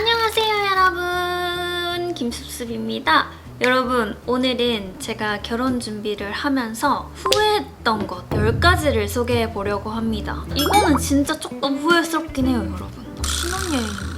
안녕하세요 여러분. 김습습입니다. 여러분 오늘은 제가 결혼 준비를 하면서 후회했던 것 10가지를 소개해 보려고 합니다. 이거는 진짜 조금 후회스럽긴 해요 여러분. 신혼여행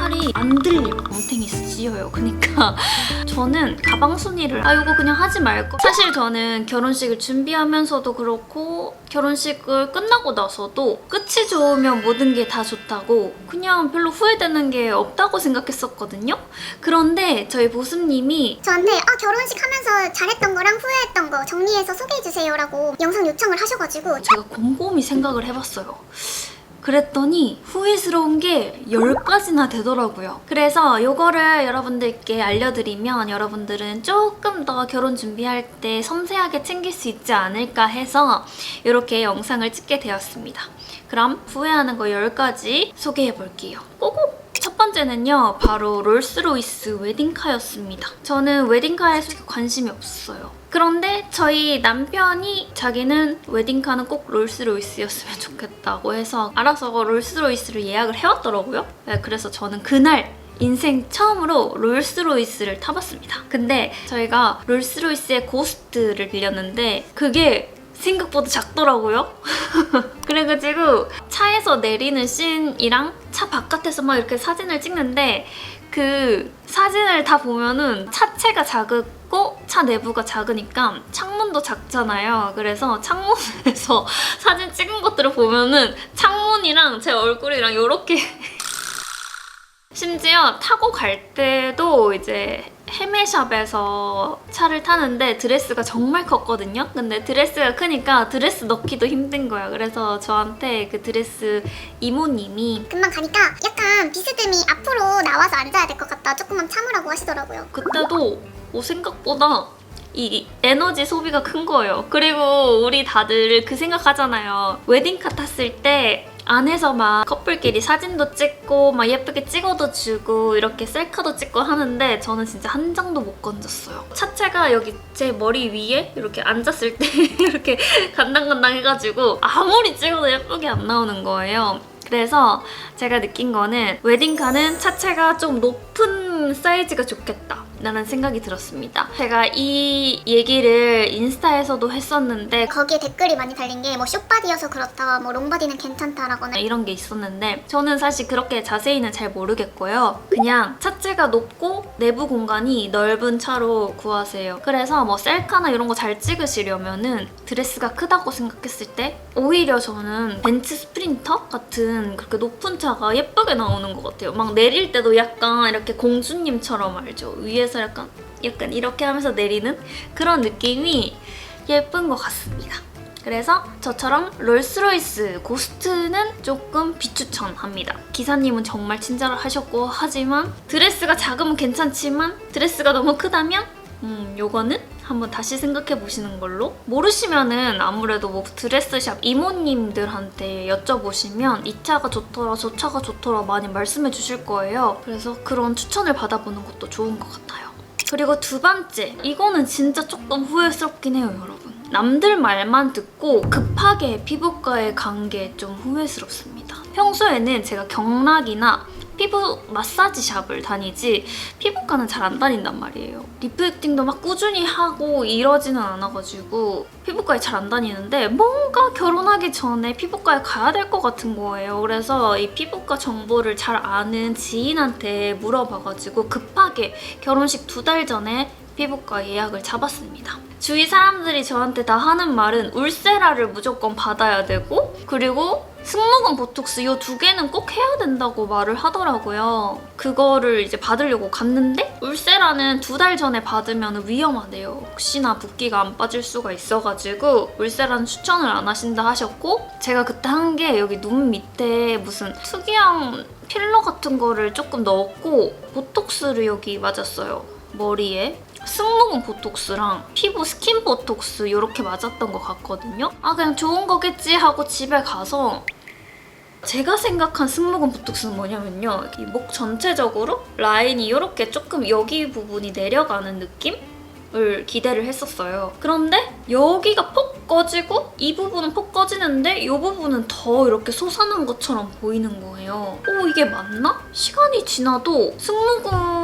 칼이 안 들려 멍탱이 씌어요. 그니까 저는 가방 순위를 아 이거 그냥 하지 말고. 사실 저는 결혼식을 준비하면서도 그렇고 결혼식을 끝나고 나서도 끝이 좋으면 모든 게 다 좋다고 그냥 별로 후회되는 게 없다고 생각했었거든요. 그런데 저희 보수님이 저한테 아 결혼식 하면서 잘했던 거랑 후회했던 거 정리해서 소개해주세요 라고 영상 요청을 하셔가지고 제가 곰곰이 생각을 해봤어요. 그랬더니 후회스러운 게 10가지나 되더라고요. 그래서 이거를 여러분들께 알려드리면 여러분들은 조금 더 결혼 준비할 때 섬세하게 챙길 수 있지 않을까 해서 이렇게 영상을 찍게 되었습니다. 그럼 후회하는 거 10가지 소개해 볼게요. 고고! 첫 번째는요, 바로 롤스로이스 웨딩카였습니다. 저는 웨딩카에 솔직히 관심이 없어요. 그런데 저희 남편이 자기는 웨딩카는 꼭 롤스로이스였으면 좋겠다고 해서 알아서 롤스로이스를 예약을 해왔더라고요. 네, 그래서 저는 그날 인생 처음으로 롤스로이스를 타봤습니다. 근데 저희가 롤스로이스의 고스트를 빌렸는데 그게 생각보다 작더라고요. 그래가지고 차에서 내리는 씬이랑 차 바깥에서 막 이렇게 사진을 찍는데 그 사진을 다 보면은 차체가 작고 차 내부가 작으니까 창문도 작잖아요. 그래서 창문에서 사진 찍은 것들을 보면은 창문이랑 제 얼굴이랑 이렇게 심지어 타고 갈 때도 이제 헤메샵에서 차를 타는데 드레스가 정말 컸거든요. 근데 드레스가 크니까 드레스 넣기도 힘든 거야. 그래서 저한테 그 드레스 이모님이 금방 가니까 약간 비스듬히 앞으로 나와서 앉아야 될 것 같다 조금만 참으라고 하시더라고요 그때도 오 생각보다 이 에너지 소비가 큰 거예요. 그리고 우리 다들 그 생각하잖아요. 웨딩카 탔을 때 안에서 막 커플끼리 사진도 찍고 막 예쁘게 찍어도 주고 이렇게 셀카도 찍고 하는데 저는 진짜 한 장도 못 건졌어요. 차체가 여기 제 머리 위에 이렇게 앉았을 때 이렇게 간당간당 해가지고 아무리 찍어도 예쁘게 안 나오는 거예요. 그래서 제가 느낀 거는 웨딩카는 차체가 좀 높은 사이즈가 좋겠다. 라는 생각이 들었습니다. 제가 이 얘기를 인스타에서도 했었는데 거기에 댓글이 많이 달린 게 뭐 숏바디여서 그렇다 뭐 롱바디는 괜찮다라거나 이런 게 있었는데 저는 사실 그렇게 자세히는 잘 모르겠고요. 그냥 차체가 높고 내부 공간이 넓은 차로 구하세요. 그래서 뭐 셀카나 이런 거 잘 찍으시려면은 드레스가 크다고 생각했을 때 오히려 저는 벤츠 스프린터 같은 그렇게 높은 차가 예쁘게 나오는 것 같아요. 막 내릴 때도 약간 이렇게 공주님처럼 알죠? 위에 서 약간 약간 이렇게 하면서 내리는 그런 느낌이 예쁜 것 같습니다. 그래서 저처럼 롤스로이스 고스트는 조금 비추천합니다. 기사님은 정말 친절하셨고 하지만 드레스가 작으면 괜찮지만 드레스가 너무 크다면 음 요거는 한번 다시 생각해 보시는 걸로? 모르시면은 아무래도 뭐 드레스샵 이모님들한테 여쭤보시면 이 차가 좋더라 저 차가 좋더라 많이 말씀해 주실 거예요. 그래서 그런 추천을 받아보는 것도 좋은 것 같아요. 그리고 두 번째 이거는 진짜 조금 후회스럽긴 해요 여러분. 남들 말만 듣고 급하게 피부과에 간 게 좀 후회스럽습니다. 평소에는 제가 경락이나 피부 마사지 샵을 다니지 피부과는 잘 안 다닌단 말이에요. 리프팅도 막 꾸준히 하고 이러지는 않아가지고 피부과에 잘 안 다니는데 뭔가 결혼하기 전에 피부과에 가야 될 것 같은 거예요. 그래서 이 피부과 정보를 잘 아는 지인한테 물어봐가지고 급하게 결혼식 두 달 전에 피부과 예약을 잡았습니다. 주위 사람들이 저한테 다 하는 말은 울세라를 무조건 받아야 되고 그리고 승모근 보톡스 이 두 개는 꼭 해야 된다고 말을 하더라고요. 그거를 이제 받으려고 갔는데 울세라는 두 달 전에 받으면 위험하대요. 혹시나 붓기가 안 빠질 수가 있어가지고 울세라는 추천을 안 하신다 하셨고 제가 그때 한 게 여기 눈 밑에 무슨 특이한 필러 같은 거를 조금 넣었고 보톡스를 여기 맞았어요. 머리에 승모근 보톡스랑 피부 스킨 보톡스 이렇게 맞았던 것 같거든요. 아 그냥 좋은 거겠지 하고 집에 가서 제가 생각한 승모근 보톡스는 뭐냐면요. 이 목 전체적으로 라인이 이렇게 조금 여기 부분이 내려가는 느낌 을 기대를 했었어요. 그런데 여기가 꺼지고 이 부분은 폭 꺼지는데 이 부분은 더 이렇게 솟아난 것처럼 보이는 거예요. 오 이게 맞나? 시간이 지나도 승모근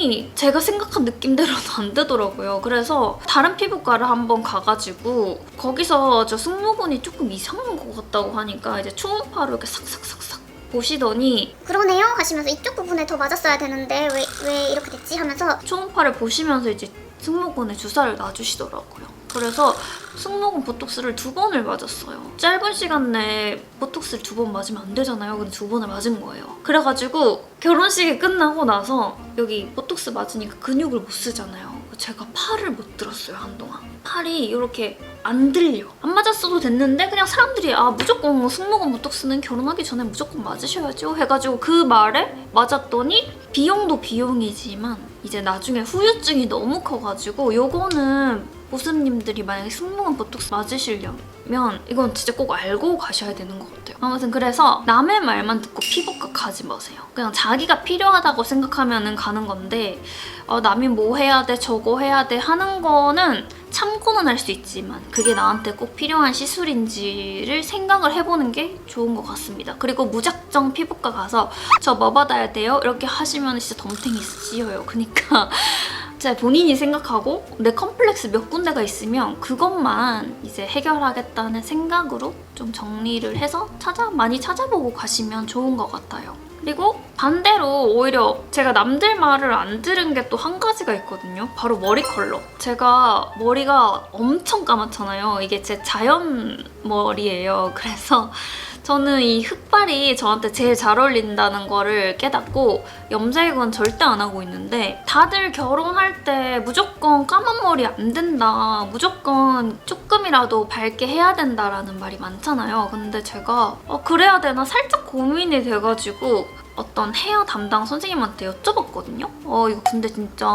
이 제가 생각한 느낌대로는 안 되더라고요. 그래서 다른 피부과를 한번 가가지고 거기서 저 승모근이 조금 이상한 것 같다고 하니까 이제 초음파로 이렇게 싹싹싹싹 보시더니 그러네요 하시면서 이쪽 부분에 더 맞았어야 되는데 왜, 왜 이렇게 됐지 하면서 초음파를 보시면서 이제 승모근에 주사를 놔주시더라고요. 그래서 승모근 보톡스를 두 번을 맞았어요. 짧은 시간 내에 보톡스를 두 번 맞으면 안 되잖아요. 근데 두 번을 맞은 거예요. 그래가지고 결혼식이 끝나고 나서 여기 보톡스 맞으니까 근육을 못 쓰잖아요. 제가 팔을 못 들었어요 한동안. 팔이 이렇게 안 들려. 안 맞았어도 됐는데 그냥 사람들이 아 무조건 승모근 보톡스는 결혼하기 전에 무조건 맞으셔야죠 해가지고 그 말에 맞았더니 비용도 비용이지만 이제 나중에 후유증이 너무 커가지고 요거는 보습님들이 만약에 승모근 보톡스 맞으시려면 이건 진짜 꼭 알고 가셔야 되는 것 같아요. 아무튼 그래서 남의 말만 듣고 피부과 가지 마세요. 그냥 자기가 필요하다고 생각하면 가는 건데 어, 남이 뭐 해야 돼 저거 해야 돼 하는 거는 참고는 할 수 있지만 그게 나한테 꼭 필요한 시술인지를 생각을 해보는 게 좋은 것 같습니다. 그리고 무작정 피부과 가서 저 뭐 받아야 돼요? 이렇게 하시면 진짜 덤탱이 씌어요. 그러니까 진짜 본인이 생각하고 내 컴플렉스 몇 군데가 있으면 그것만 이제 해결하겠다는 생각으로 좀 정리를 해서 찾아 많이 찾아보고 가시면 좋은 것 같아요. 그리고 반대로 오히려 제가 남들 말을 안 들은 게 또 한 가지가 있거든요. 바로 머리 컬러. 제가 머리가 엄청 까맣잖아요. 이게 제 자연 머리예요. 그래서 저는 이 흑발이 저한테 제일 잘 어울린다는 거를 깨닫고 염색은 절대 안 하고 있는데 다들 결혼할 때 무조건 까만 머리 안 된다. 무조건 조금이라도 밝게 해야 된다라는 말이 많잖아요. 근데 제가 어, 그래야 되나 살짝 고민이 돼가지고 어떤 헤어 담당 선생님한테 여쭤봤거든요. 어 이거 근데 진짜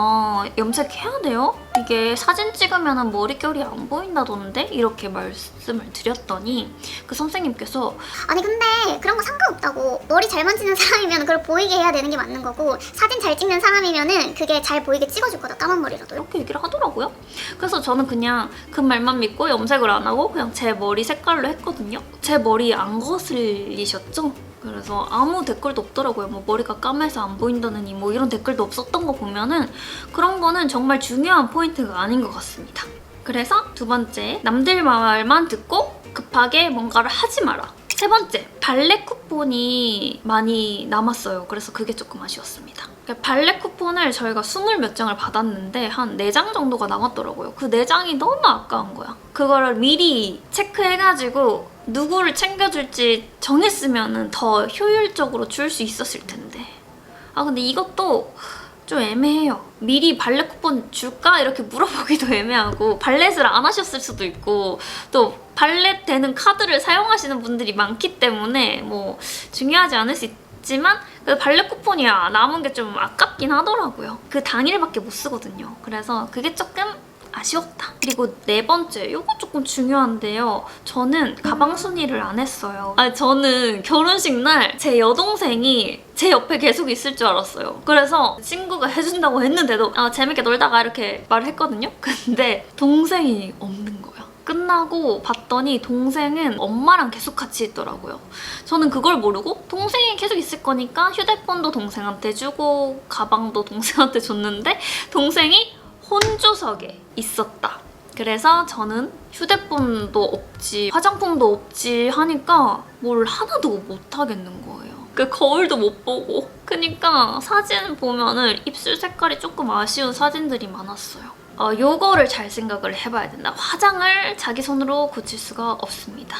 염색해야 돼요? 이게 사진 찍으면 머릿결이 안 보인다던데? 이렇게 말씀을 드렸더니 그 선생님께서 아니 근데 그런 거 상관없다고 머리 잘 만지는 사람이면 그걸 보이게 해야 되는 게 맞는 거고 사진 잘 찍는 사람이면은 그게 잘 보이게 찍어줄 거다 까만 머리라도요 이렇게 얘기를 하더라고요. 그래서 저는 그냥 그 말만 믿고 염색을 안 하고 그냥 제 머리 색깔로 했거든요. 제 머리 안 거슬리셨죠? 그래서 아무 댓글도 없더라고요. 뭐 머리가 까매서 안 보인다느니 뭐 이런 댓글도 없었던 거 보면은 그런 거는 정말 중요한 포인트가 아닌 것 같습니다. 그래서 두 번째, 남들 말만 듣고 급하게 뭔가를 하지 마라. 세 번째, 발레 쿠폰이 많이 남았어요. 그래서 그게 조금 아쉬웠습니다. 그러니까 발레 쿠폰을 저희가 20몇 장을 받았는데 한 4장 정도가 남았더라고요. 그 4장이 너무 아까운 거야. 그거를 미리 체크해가지고 누구를 챙겨줄지 정했으면 더 효율적으로 줄 수 있었을 텐데. 아 근데 이것도 좀 애매해요. 미리 발레 쿠폰 줄까? 이렇게 물어보기도 애매하고 발렛을 안 하셨을 수도 있고 또 발렛 되는 카드를 사용하시는 분들이 많기 때문에 뭐 중요하지 않을 수 있지만 그 발렛 쿠폰이 아- 남은 게 좀 아깝긴 하더라고요. 그 당일밖에 못 쓰거든요. 그래서 그게 조금 아쉬웠다. 그리고 네 번째, 이거 조금 중요한데요. 저는 가방 순위를 안 했어요. 아니, 저는 결혼식 날 제 여동생이 제 옆에 계속 있을 줄 알았어요. 그래서 친구가 해준다고 했는데도 아, 재밌게 놀다가 이렇게 말을 했거든요. 근데 동생이 없는 거야. 끝나고 봤더니 동생은 엄마랑 계속 같이 있더라고요. 저는 그걸 모르고 동생이 계속 있을 거니까 휴대폰도 동생한테 주고 가방도 동생한테 줬는데 동생이 혼조석에 있었다. 그래서 저는 휴대폰도 없지, 화장품도 없지 하니까 뭘 하나도 못 하겠는 거예요. 그 거울도 못 보고. 그니까 사진 보면은 입술 색깔이 조금 아쉬운 사진들이 많았어요. 어, 요거를 잘 생각을 해봐야 된다. 화장을 자기 손으로 고칠 수가 없습니다.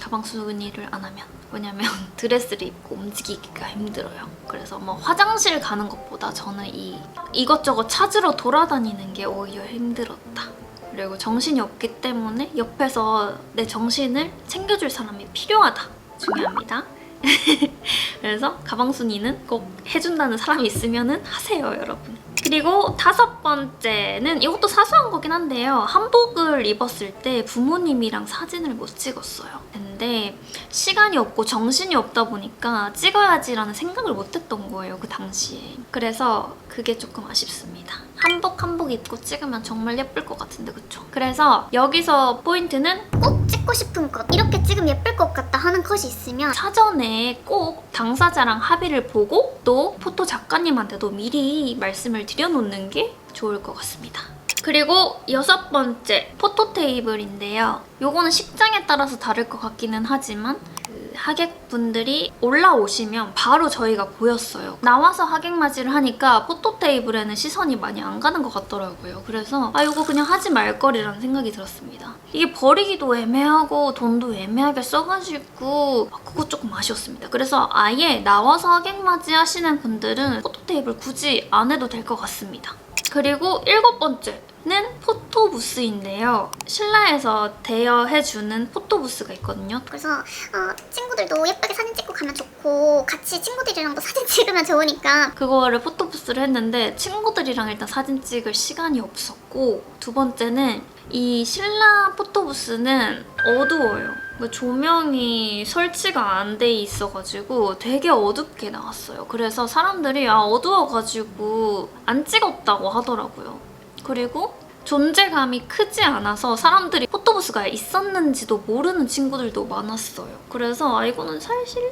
가방 수근이를 안 하면 왜냐면 드레스를 입고 움직이기가 힘들어요. 그래서 뭐 화장실 가는 것보다 저는 이 이것저것 찾으러 돌아다니는 게 오히려 힘들었다. 그리고 정신이 없기 때문에 옆에서 내 정신을 챙겨줄 사람이 필요하다. 중요합니다. 그래서 가방 순위는 꼭 해준다는 사람이 있으면은 하세요, 여러분. 그리고 다섯 번째는 이것도 사소한 거긴 한데요. 한복을 입었을 때 부모님이랑 사진을 못 찍었어요. 근데 시간이 없고 정신이 없다 보니까 찍어야지라는 생각을 못 했던 거예요. 그 당시에. 그래서 그게 조금 아쉽습니다. 한복 한복 입고 찍으면 정말 예쁠 것 같은데 그쵸? 그래서 여기서 포인트는 꼭 찍고 싶은 컷 이렇게 찍으면 예쁠 것 같다 하는 컷이 있으면 사전에 꼭 당사자랑 합의를 보고 또 포토 작가님한테도 미리 말씀을 드려놓는 게 좋을 것 같습니다. 그리고 여섯 번째 포토 테이블인데요. 요거는 식장에 따라서 다를 것 같기는 하지만 그 하객분들이 올라오시면 바로 저희가 보였어요. 나와서 하객 맞이를 하니까 포토 테이블에는 시선이 많이 안 가는 것 같더라고요. 그래서 아 이거 그냥 하지 말 거리라는 생각이 들었습니다. 이게 버리기도 애매하고 돈도 애매하게 써가지고 아, 그거 조금 아쉬웠습니다. 그래서 아예 나와서 하객 맞이 하시는 분들은 포토 테이블 굳이 안 해도 될 것 같습니다. 그리고 일곱 번째 는 포토부스인데요. 신라에서 대여해주는 포토부스가 있거든요. 그래서 어, 친구들도 예쁘게 사진 찍고 가면 좋고 같이 친구들이랑도 사진 찍으면 좋으니까 그거를 포토부스를 했는데 친구들이랑 일단 사진 찍을 시간이 없었고 두 번째는 이 신라 포토부스는 어두워요. 뭐 조명이 설치가 안 돼 있어가지고 되게 어둡게 나왔어요. 그래서 사람들이 아 어두워가지고 안 찍었다고 하더라고요. 그리고 존재감이 크지 않아서 사람들이 포토부스가 있었는지도 모르는 친구들도 많았어요. 그래서 아 이거는 사실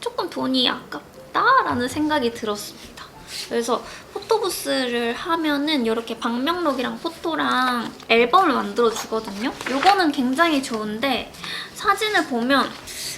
조금 돈이 아깝다라는 생각이 들었습니다. 그래서 포토부스를 하면은 이렇게 방명록이랑 포토랑 앨범을 만들어 주거든요. 이거는 굉장히 좋은데 사진을 보면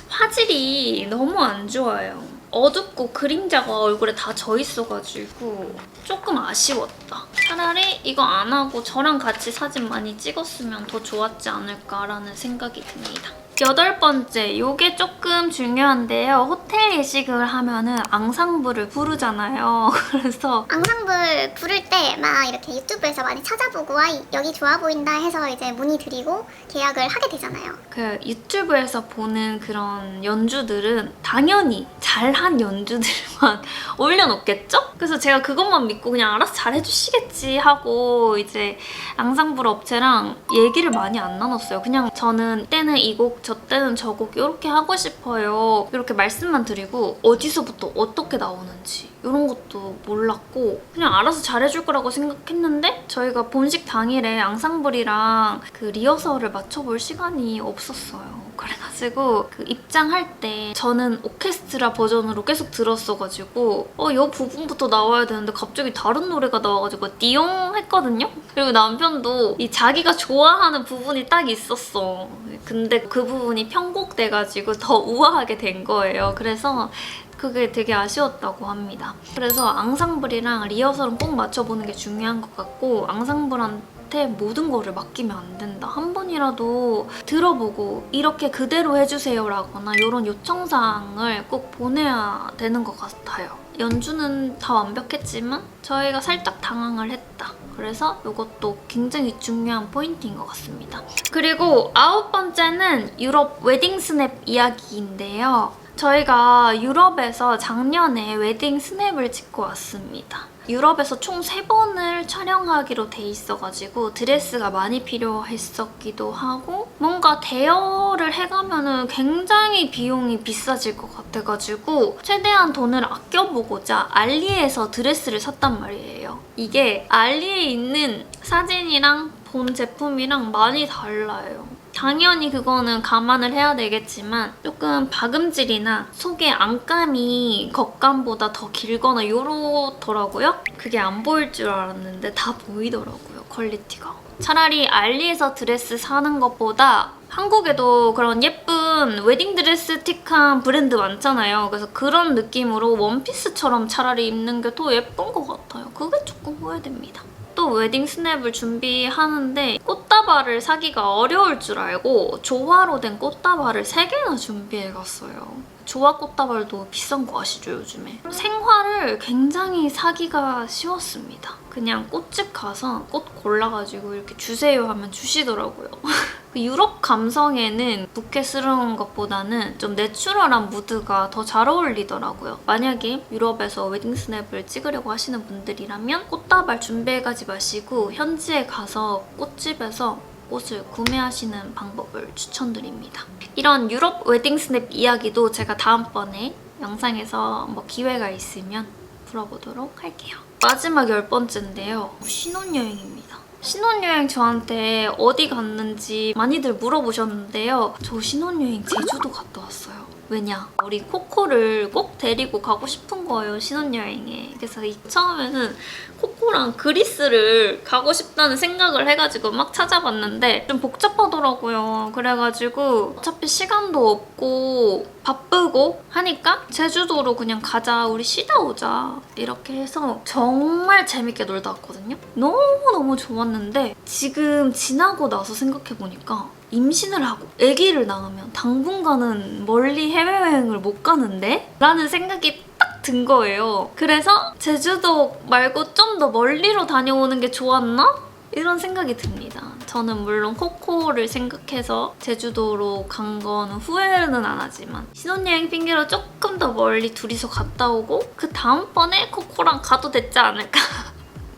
화질이 너무 안 좋아요. 어둡고 그림자가 얼굴에 다 져 있어가지고 조금 아쉬웠다. 차라리 이거 안 하고 저랑 같이 사진 많이 찍었으면 더 좋았지 않을까라는 생각이 듭니다. 여덟 번째, 요게 조금 중요한데요. 호텔 예식을 하면은 앙상블을 부르잖아요. 그래서 앙상블 부를 때 막 이렇게 유튜브에서 많이 찾아보고 아 이- 여기 좋아 보인다 해서 이제 문의 드리고 계약을 하게 되잖아요. 그 유튜브에서 보는 그런 연주들은 당연히 잘한 연주들만 올려놓겠죠? 그래서 제가 그것만 믿고 그냥 알아서 잘 해주시겠지 하고 이제 앙상블 업체랑 얘기를 많이 안 나눴어요. 그냥 저는 때는 이 곡, 저 때는 저 곡 이렇게 하고 싶어요. 이렇게 말씀만 드리고 어디서부터 어떻게 나오는지 이런 것도 몰랐고 그냥 알아서 잘해줄 거라고 생각했는데 저희가 본식 당일에 앙상블이랑 그 리허설을 맞춰볼 시간이 없었어요. 그래가지고 그 입장할 때 저는 오케스트라 버전으로 계속 들었어가지고 어 이 부분부터 나와야 되는데 갑자기 다른 노래가 나와가지고 띠용 했거든요. 그리고 남편도 이 자기가 좋아하는 부분이 딱 있었어. 근데 그 부분이 편곡돼가지고 더 우아하게 된 거예요. 그래서 그게 되게 아쉬웠다고 합니다. 그래서 앙상블이랑 리허설은 꼭 맞춰보는 게 중요한 것 같고 앙상블한 테 모든 거를 맡기면 안 된다. 한 번이라도 들어보고 이렇게 그대로 해주세요라거나 이런 요청사항을 꼭 보내야 되는 것 같아요. 연주는 다 완벽했지만 저희가 살짝 당황을 했다. 그래서 이것도 굉장히 중요한 포인트인 것 같습니다. 그리고 아홉 번째는 유럽 웨딩 스냅 이야기인데요. 저희가 유럽에서 작년에 웨딩 스냅을 찍고 왔습니다. 유럽에서 총 3번을 촬영하기로 돼 있어가지고 드레스가 많이 필요했었기도 하고 뭔가 대여를 해가면 은 굉장히 비용이 비싸질 것 같아가지고 최대한 돈을 아껴보고자 알리에서 드레스를 샀단 말이에요. 이게 알리에 있는 사진이랑 본 제품이랑 많이 달라요. 당연히 그거는 감안을 해야 되겠지만 조금 박음질이나 속에 안감이 겉감보다 더 길거나 요렇더라고요. 그게 안 보일 줄 알았는데 다 보이더라고요, 퀄리티가. 차라리 알리에서 드레스 사는 것보다 한국에도 그런 예쁜 웨딩 드레스 틱한 브랜드 많잖아요. 그래서 그런 느낌으로 원피스처럼 차라리 입는 게 더 예쁜 것 같아요. 그게 조금 후회됩니다. 또 웨딩 스냅을 준비하는데 꽃다발을 사기가 어려울 줄 알고 조화로 된 꽃다발을 3개나 준비해 갔어요. 조화 꽃다발도 비싼 거 아시죠 요즘에? 생화를 굉장히 사기가 쉬웠습니다. 그냥 꽃집 가서 꽃 골라가지고 이렇게 주세요 하면 주시더라고요. 그 유럽 감성에는 부케스러운 것보다는 좀 내추럴한 무드가 더 잘 어울리더라고요. 만약에 유럽에서 웨딩 스냅을 찍으려고 하시는 분들이라면 꽃다발 준비해가지 마시고 현지에 가서 꽃집에서 꽃을 구매하시는 방법을 추천드립니다. 이런 유럽 웨딩 스냅 이야기도 제가 다음번에 영상에서 뭐 기회가 있으면 풀어보도록 할게요. 마지막 열 번째인데요. 신혼여행입니다. 신혼여행 저한테 어디 갔는지 많이들 물어보셨는데요. 저 신혼여행 제주도 갔다 왔어요. 왜냐? 우리 코코를 꼭 데리고 가고 싶은 거예요, 신혼여행에. 그래서 이- 처음에는 코코랑 그리스를 가고 싶다는 생각을 해가지고 막 찾아봤는데 좀 복잡하더라고요. 그래가지고 어차피 시간도 없고 바쁘고 하니까 제주도로 그냥 가자, 우리 쉬다 오자. 이렇게 해서 정말 재밌게 놀다 왔거든요. 너무너무 좋았는데 지금 지나고 나서 생각해보니까 임신을 하고 아기를 낳으면 당분간은 멀리 해외여행을 못 가는데? 라는 생각이 딱 든 거예요. 그래서 제주도 말고 좀 더 멀리로 다녀오는 게 좋았나? 이런 생각이 듭니다. 저는 물론 코코를 생각해서 제주도로 간 거는 후회는 안 하지만 신혼여행 핑계로 조금 더 멀리 둘이서 갔다 오고 그 다음번에 코코랑 가도 됐지 않을까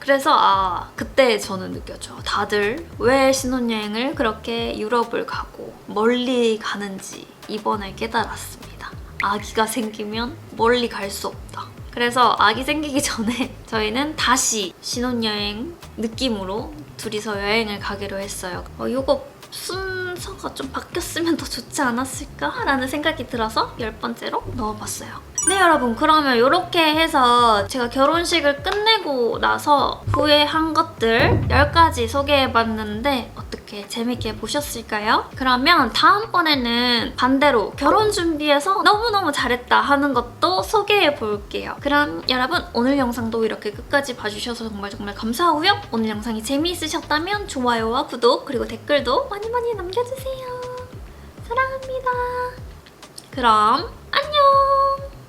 그래서 아 그때 저는 느꼈죠. 다들 왜 신혼여행을 그렇게 유럽을 가고 멀리 가는지 이번에 깨달았습니다. 아기가 생기면 멀리 갈 수 없다. 그래서 아기 생기기 전에 저희는 다시 신혼여행 느낌으로 둘이서 여행을 가기로 했어요. 어, 이거 순서가 좀 바뀌었으면 더 좋지 않았을까라는 생각이 들어서 열 번째로 넣어봤어요. 네 여러분 그러면 이렇게 해서 제가 결혼식을 끝내고 나서 후회한 것들 10가지 소개해봤는데 어떻게 재밌게 보셨을까요? 그러면 다음번에는 반대로 결혼 준비해서 너무너무 잘했다 하는 것도 소개해 볼게요. 그럼 여러분 오늘 영상도 이렇게 끝까지 봐주셔서 정말 정말 감사하고요. 오늘 영상이 재미있으셨다면 좋아요와 구독 그리고 댓글도 많이 많이 남겨주세요. 사랑합니다. 그럼